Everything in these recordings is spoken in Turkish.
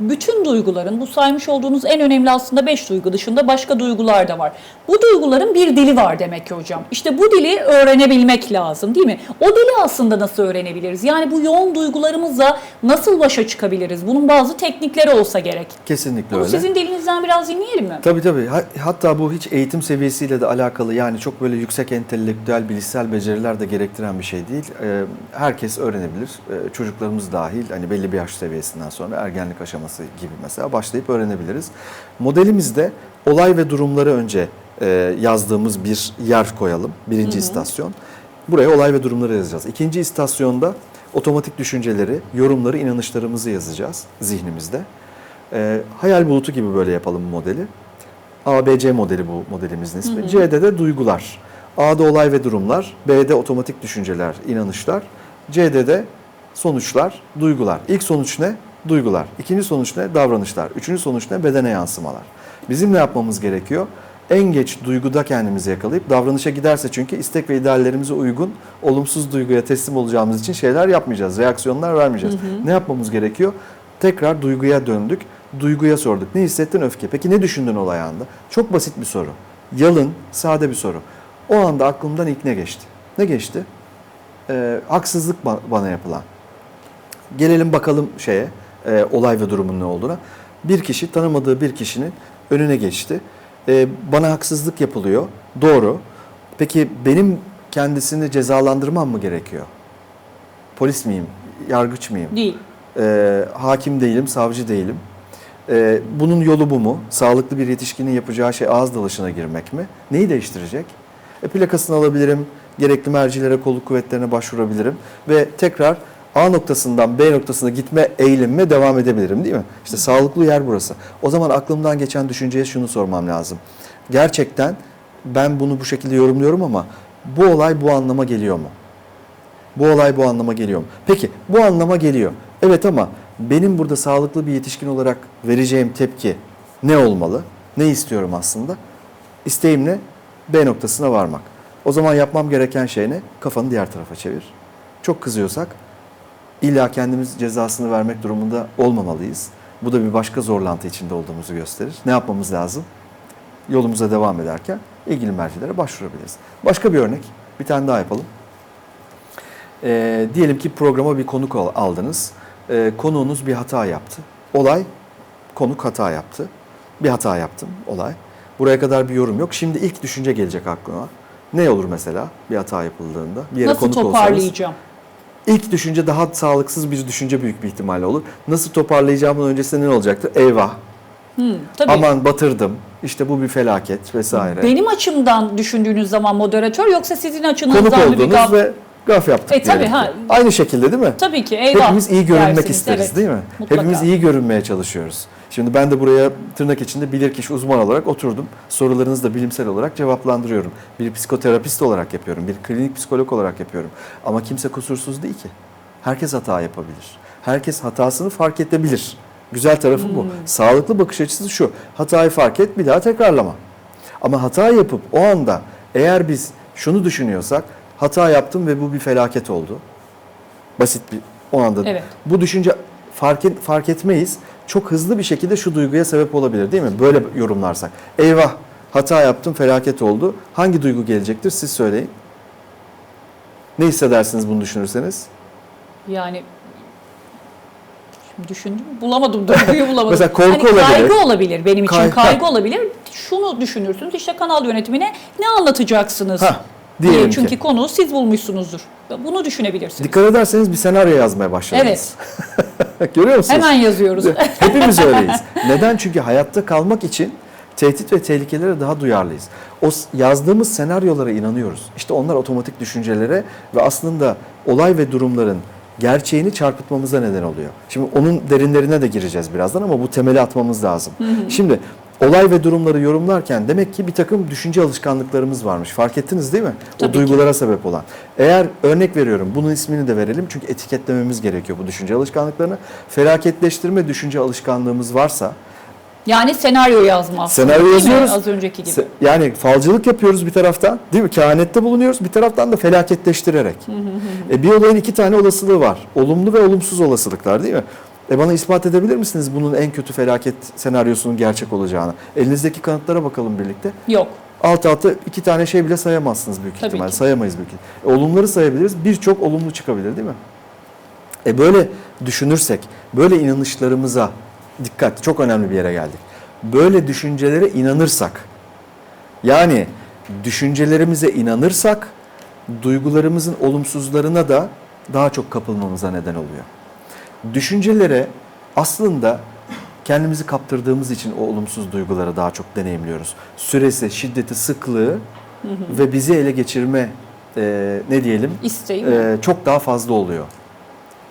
bütün duyguların, bu saymış olduğunuz en önemli aslında 5 duygu dışında başka duygular da var. Bu duyguların bir dili var demek ki hocam. İşte bu dili öğrenebilmek lazım değil mi? O dili aslında nasıl öğrenebiliriz? Yani bu yoğun duygularımızla nasıl başa çıkabiliriz? Bunun bazı teknikleri olsa gerek. Kesinlikle Bunu öyle. sizin dilinizden biraz dinleyelim mi? Tabii tabii. Ha- Hatta bu hiç eğitim seviyesiyle de alakalı yani çok böyle yüksek entelektüel, bilişsel beceriler de gerektiren bir şey değil. Ee, herkes öğrenebilir. Ee, çocuklarımız dahil hani belli bir yaş seviyesinden sonra ergenlik aşaması gibi mesela başlayıp öğrenebiliriz. Modelimizde olay ve durumları önce e, yazdığımız bir yer koyalım. Birinci istasyon. Buraya olay ve durumları yazacağız. İkinci istasyonda otomatik düşünceleri, yorumları, inanışlarımızı yazacağız zihnimizde. Ee, hayal bulutu gibi böyle yapalım bu modeli. ABC modeli bu modelimizin ismi. C'de de duygular. A'da olay ve durumlar, B'de otomatik düşünceler, inanışlar, C'de de sonuçlar, duygular. İlk sonuç ne? Duygular. İkinci sonuç ne? Davranışlar. Üçüncü sonuç ne? Bedene yansımalar. Bizim ne yapmamız gerekiyor? En geç duyguda kendimizi yakalayıp davranışa giderse çünkü istek ve ideallerimize uygun olumsuz duyguya teslim olacağımız için şeyler yapmayacağız. Reaksiyonlar vermeyeceğiz. Ne yapmamız gerekiyor? Tekrar duyguya döndük. Duyguya sorduk. Ne hissettin? Öfke. Peki ne düşündün olay anında? Çok basit bir soru. Yalın, sade bir soru. O anda aklımdan ilk ne geçti? Ne geçti? Ee, haksızlık ba- bana yapılan. Gelelim bakalım şeye, e, olay ve durumun ne olduğuna. Bir kişi tanımadığı bir kişinin önüne geçti. E, bana haksızlık yapılıyor. Doğru. Peki benim kendisini cezalandırmam mı gerekiyor? Polis miyim? Yargıç mıyım? Değil. E, hakim değilim, savcı değilim. E, bunun yolu bu mu? Sağlıklı bir yetişkinin yapacağı şey ağız dalışına girmek mi? Neyi değiştirecek? E, plakasını alabilirim, gerekli mercilere, kolluk kuvvetlerine başvurabilirim ve tekrar A noktasından B noktasına gitme eğilimime devam edebilirim değil mi? İşte sağlıklı yer burası. O zaman aklımdan geçen düşünceye şunu sormam lazım. Gerçekten ben bunu bu şekilde yorumluyorum ama bu olay bu anlama geliyor mu? Bu olay bu anlama geliyor mu? Peki bu anlama geliyor. Evet ama benim burada sağlıklı bir yetişkin olarak vereceğim tepki ne olmalı? Ne istiyorum aslında? İsteğim ne? B noktasına varmak. O zaman yapmam gereken şey ne? Kafanı diğer tarafa çevir. Çok kızıyorsak illa kendimiz cezasını vermek durumunda olmamalıyız. Bu da bir başka zorlantı içinde olduğumuzu gösterir. Ne yapmamız lazım? Yolumuza devam ederken ilgili mercilere başvurabiliriz. Başka bir örnek, bir tane daha yapalım. Ee, diyelim ki programa bir konuk al- aldınız. Ee, konuğunuz bir hata yaptı. Olay, konuk hata yaptı. Bir hata yaptım, olay. Buraya kadar bir yorum yok. Şimdi ilk düşünce gelecek aklıma. Ne olur mesela bir hata yapıldığında? Bir yere Nasıl konuk olsanız. İlk düşünce daha sağlıksız bir düşünce büyük bir ihtimalle olur. Nasıl toparlayacağımın öncesinde ne olacaktı? Eyvah, Hmm, tabii. aman batırdım, işte bu bir felaket vesaire. Benim açımdan düşündüğünüz zaman moderatör yoksa sizin Konuk açınızdan oldunuz gaf- ve gaf yaptık E, tabii, diyelim ha. Aynı şekilde değil mi? Tabii ki eyvah. Hepimiz iyi görünmek dersiniz, isteriz evet. değil mi? Mutlaka. Hepimiz iyi görünmeye çalışıyoruz. Şimdi ben de buraya tırnak içinde bilirkişi uzman olarak oturdum. Sorularınızı da bilimsel olarak cevaplandırıyorum. Bir psikoterapist olarak yapıyorum. Bir klinik psikolog olarak yapıyorum. Ama kimse kusursuz değil ki. Herkes hata yapabilir. Herkes hatasını fark edebilir. Güzel tarafı Hmm. bu. Sağlıklı bakış açısı şu. Hatayı fark et bir daha tekrarlama. Ama hata yapıp o anda eğer biz şunu düşünüyorsak hata yaptım ve bu bir felaket oldu. Basit bir o anda. Evet. Bu düşünce fark, et- fark etmeyiz. Çok hızlı bir şekilde şu duyguya sebep olabilir değil mi? Böyle yorumlarsak. Eyvah hata yaptım felaket oldu. Hangi duygu gelecektir siz söyleyin. Ne hissedersiniz bunu düşünürseniz? Yani şimdi düşündüm bulamadım duyguyu bulamadım. Mesela korku Hani olabilir. Kaygı olabilir benim için Kay- kaygı olabilir. Şunu düşünürsünüz işte kanal yönetimine ne anlatacaksınız Hah, diye diyelim çünkü ki. konuğu siz bulmuşsunuzdur. Bunu düşünebilirsiniz. Dikkat ederseniz bir senaryo yazmaya başladınız. Görüyor musunuz? Hemen yazıyoruz. Hepimiz öyleyiz. Neden? Çünkü hayatta kalmak için tehdit ve tehlikelere daha duyarlıyız. O yazdığımız senaryolara inanıyoruz. İşte onlar otomatik düşüncelere ve aslında olay ve durumların gerçeğini çarpıtmamıza neden oluyor. Şimdi onun derinlerine de gireceğiz birazdan ama bu temeli atmamız lazım. Şimdi olay ve durumları yorumlarken demek ki bir takım düşünce alışkanlıklarımız varmış. Fark ettiniz değil mi? Tabii o ki. duygulara sebep olan. Eğer örnek veriyorum bunun ismini de verelim çünkü etiketlememiz gerekiyor bu düşünce alışkanlıklarını. Felaketleştirme düşünce alışkanlığımız varsa Yani senaryo yazma senaryo yazıyoruz. Az önceki gibi. Yani falcılık yapıyoruz bir taraftan değil mi? Kehanette bulunuyoruz bir taraftan da felaketleştirerek. E, bir olayın iki tane olasılığı var. Olumlu ve olumsuz olasılıklar değil mi? E bana ispat edebilir misiniz bunun en kötü felaket senaryosunun gerçek olacağını? Elinizdeki kanıtlara bakalım birlikte. Yok. Alt alta iki tane şey bile sayamazsınız büyük Tabii ihtimal. ki. Sayamayız büyük ihtimal. E, olumları sayabiliriz. Birçok olumlu çıkabilir değil mi? E böyle düşünürsek, böyle inanışlarımıza dikkat, çok önemli bir yere geldik. Böyle düşüncelere inanırsak, yani düşüncelerimize inanırsak, duygularımızın olumsuzlarına da daha çok kapılmamıza neden oluyor. Düşüncelere aslında kendimizi kaptırdığımız için o olumsuz duyguları daha çok deneyimliyoruz. Süresi, şiddeti, sıklığı ve bizi ele geçirme e, ne diyelim İsteği e, çok daha fazla oluyor.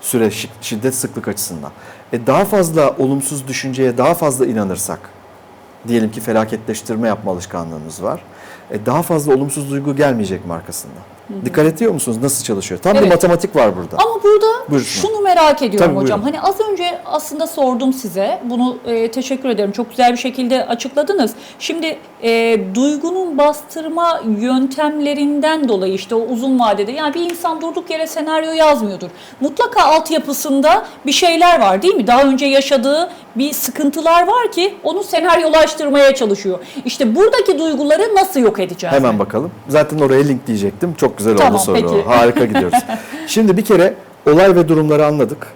Süre, şi- şiddet, sıklık açısından. E, daha fazla olumsuz düşünceye daha fazla inanırsak, diyelim ki felaketleştirme yapma alışkanlığımız var. E, daha fazla olumsuz duygu gelmeyecek mi arkasından? Dikkat ediyor musunuz nasıl çalışıyor? Tam bir Evet. matematik var burada. Ama burada Buyursun. şunu merak ediyorum Tabii, hocam. buyurun. Hani az önce aslında sordum size. Bunu e, teşekkür ederim. Çok güzel bir şekilde açıkladınız. Şimdi e, duygunun bastırma yöntemlerinden dolayı işte o uzun vadede yani bir insan durduk yere senaryo yazmıyordur. Mutlaka altyapısında bir şeyler var değil mi? Daha önce yaşadığı bir sıkıntılar var ki onu senaryolaştırmaya çalışıyor. İşte buradaki duyguları nasıl yok edeceğiz? Hemen bakalım. Zaten oraya link diyecektim. Çok güzel oldu Tamam, soru. Harika gidiyoruz. Şimdi bir kere olay ve durumları anladık.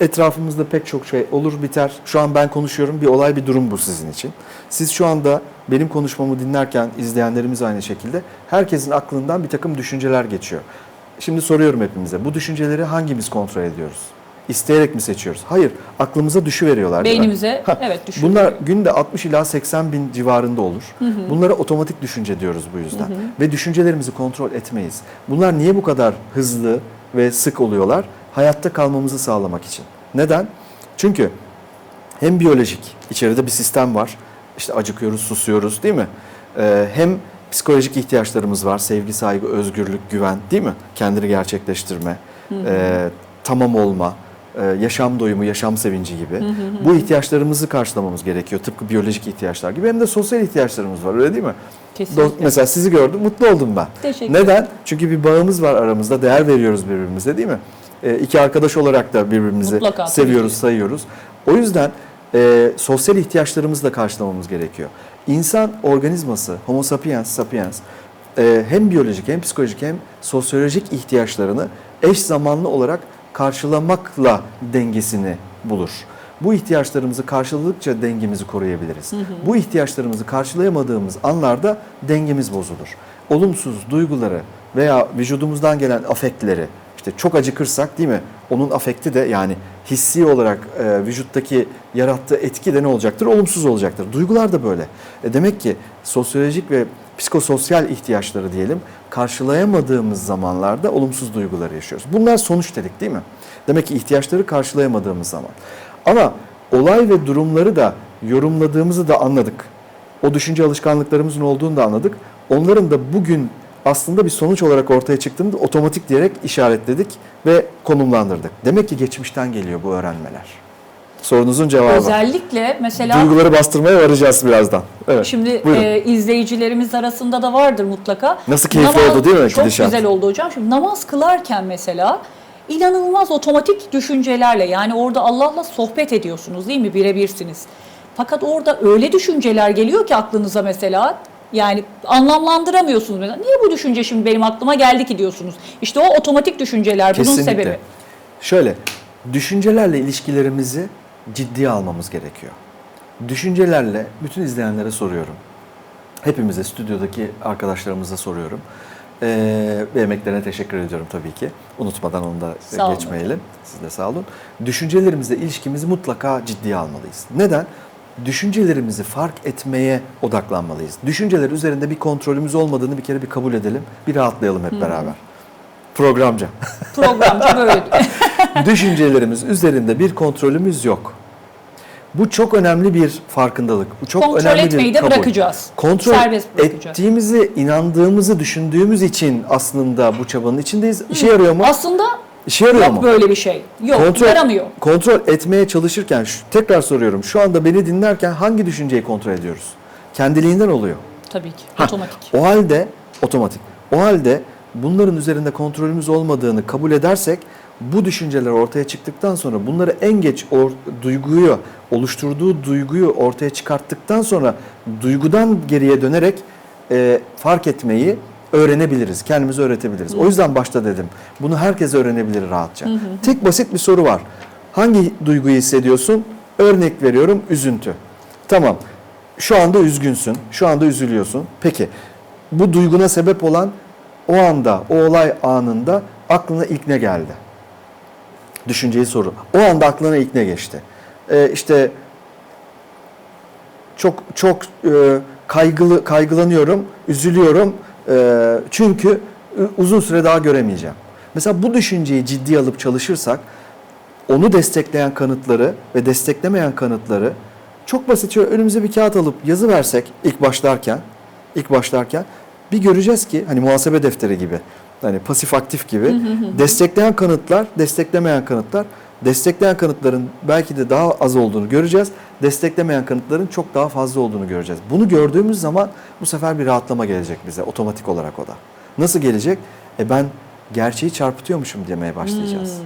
Etrafımızda pek çok şey olur biter. Şu an ben konuşuyorum. Bir olay bir durum bu sizin için. Siz şu anda benim konuşmamı dinlerken izleyenlerimiz aynı şekilde herkesin aklından bir takım düşünceler geçiyor. Şimdi soruyorum hepimize. Bu düşünceleri hangimiz kontrol ediyoruz? İsteyerek mi seçiyoruz? Hayır. Aklımıza düşüveriyorlar. değil mi? Beynimize Ha, evet düşüyor. Bunlar günde 60 ila 80 bin civarında olur. Bunlara otomatik düşünce diyoruz bu yüzden. Ve düşüncelerimizi kontrol etmeyiz. Bunlar niye bu kadar hızlı ve sık oluyorlar? Hayatta kalmamızı sağlamak için. Neden? Çünkü hem biyolojik, içeride bir sistem var. İşte acıkıyoruz, susuyoruz değil mi? Ee, hem psikolojik ihtiyaçlarımız var. Sevgi, saygı, özgürlük, güven değil mi? Kendini gerçekleştirme, e, tamam olma, e, yaşam doyumu, yaşam sevinci gibi. Bu ihtiyaçlarımızı karşılamamız gerekiyor. Tıpkı biyolojik ihtiyaçlar gibi. Hem de sosyal ihtiyaçlarımız var öyle değil mi? Kesinlikle. Mesela sizi gördüm, mutlu oldum ben. Teşekkür Neden? Çünkü bir bağımız var aramızda, değer veriyoruz birbirimize değil mi? E, iki arkadaş olarak da birbirimizi Mutlaka, seviyoruz, sayıyoruz. O yüzden e, sosyal ihtiyaçlarımızı da karşılamamız gerekiyor. İnsan organizması, homo sapiens sapiens, e, hem biyolojik hem psikolojik hem sosyolojik ihtiyaçlarını eş zamanlı olarak karşılamakla dengesini bulur. Bu ihtiyaçlarımızı karşıladıkça dengemizi koruyabiliriz. Bu ihtiyaçlarımızı karşılayamadığımız anlarda dengemiz bozulur. Olumsuz duyguları veya vücudumuzdan gelen afektleri, işte çok acıkırsak değil mi? Onun afekti de yani hissi olarak e, vücuttaki yarattığı etki de ne olacaktır? Olumsuz olacaktır. Duygular da böyle. E, demek ki sosyolojik ve psikososyal ihtiyaçları diyelim karşılayamadığımız zamanlarda olumsuz duyguları yaşıyoruz. Bunlar sonuç dedik değil mi? Demek ki ihtiyaçları karşılayamadığımız zaman. Ama olay ve durumları da yorumladığımızı da anladık. O düşünce alışkanlıklarımızın olduğunu da anladık. Onların da bugün aslında bir sonuç olarak ortaya çıktığını otomatik diyerek işaretledik ve konumlandırdık. Demek ki geçmişten geliyor bu öğrenmeler. Sorunuzun cevabı. Özellikle mesela Duyguları bastırmaya varacağız birazdan. Evet. Şimdi Buyurun. e, izleyicilerimiz arasında da vardır mutlaka. Nasıl keyifli Namaz- oldu değil mi Çok gidişat? güzel oldu hocam. Şimdi namaz kılarken mesela inanılmaz otomatik düşüncelerle yani orada Allah'la sohbet ediyorsunuz değil mi? Birebirsiniz. Fakat orada öyle düşünceler geliyor ki aklınıza mesela yani anlamlandıramıyorsunuz. Mesela. Niye bu düşünce şimdi benim aklıma geldi ki diyorsunuz. İşte o otomatik düşünceler bunun Kesinlikle. sebebi. Şöyle, düşüncelerle ilişkilerimizi ciddiye almamız gerekiyor. Düşüncelerle bütün izleyenlere soruyorum. Hepimize, stüdyodaki arkadaşlarımıza soruyorum. Ee, ve emeklerine teşekkür ediyorum tabii ki. Unutmadan onu da Sağ olun. geçmeyelim. Siz de sağ olun. Düşüncelerimizle ilişkimizi mutlaka ciddiye almalıyız. Neden? Düşüncelerimizi fark etmeye odaklanmalıyız. Düşünceler üzerinde bir kontrolümüz olmadığını bir kere bir kabul edelim. Bir rahatlayalım hep beraber. Programca. Programcı böyle. Düşüncelerimiz üzerinde bir kontrolümüz yok. Bu çok önemli bir farkındalık. Bu çok Kontrol önemli etmeyi bir de kabul. bırakacağız. Kontrol Serbest bırakacağız. ettiğimizi, inandığımızı düşündüğümüz için aslında bu çabanın içindeyiz. İşe yarıyor mu? Aslında İşe yarıyor yok mu? böyle bir şey. Yok yaramıyor. kontrol etmeye çalışırken şu- tekrar soruyorum. Şu anda beni dinlerken hangi düşünceyi kontrol ediyoruz? Kendiliğinden oluyor. Tabii ki. Ha, Otomatik. O halde otomatik. O halde bunların üzerinde kontrolümüz olmadığını kabul edersek bu düşünceler ortaya çıktıktan sonra bunları en geç or- duyguyu oluşturduğu duyguyu ortaya çıkarttıktan sonra duygudan geriye dönerek e, fark etmeyi öğrenebiliriz. Kendimize öğretebiliriz. O yüzden başta dedim. Bunu herkes öğrenebilir rahatça. Tek basit bir soru var. Hangi duyguyu hissediyorsun? Örnek veriyorum üzüntü. Tamam. Şu anda üzgünsün. Şu anda üzülüyorsun. Peki bu duyguna sebep olan o anda, o olay anında aklına ilk ne geldi? Düşünceyi soru. O anda aklına ilk ne geçti? Ee, işte çok çok e, kaygılı kaygılanıyorum, üzülüyorum. E, çünkü e, uzun süre daha göremeyeceğim. Mesela bu düşünceyi ciddiye alıp çalışırsak onu destekleyen kanıtları ve desteklemeyen kanıtları çok basit şöyle önümüze bir kağıt alıp yazı versek ilk başlarken ilk başlarken bir göreceğiz ki hani muhasebe defteri gibi hani pasif aktif gibi destekleyen kanıtlar, desteklemeyen kanıtlar destekleyen kanıtların belki de daha az olduğunu göreceğiz. Desteklemeyen kanıtların çok daha fazla olduğunu göreceğiz. Bunu gördüğümüz zaman bu sefer bir rahatlama gelecek bize otomatik olarak o da. Nasıl gelecek? E ben gerçeği çarpıtıyormuşum demeye başlayacağız.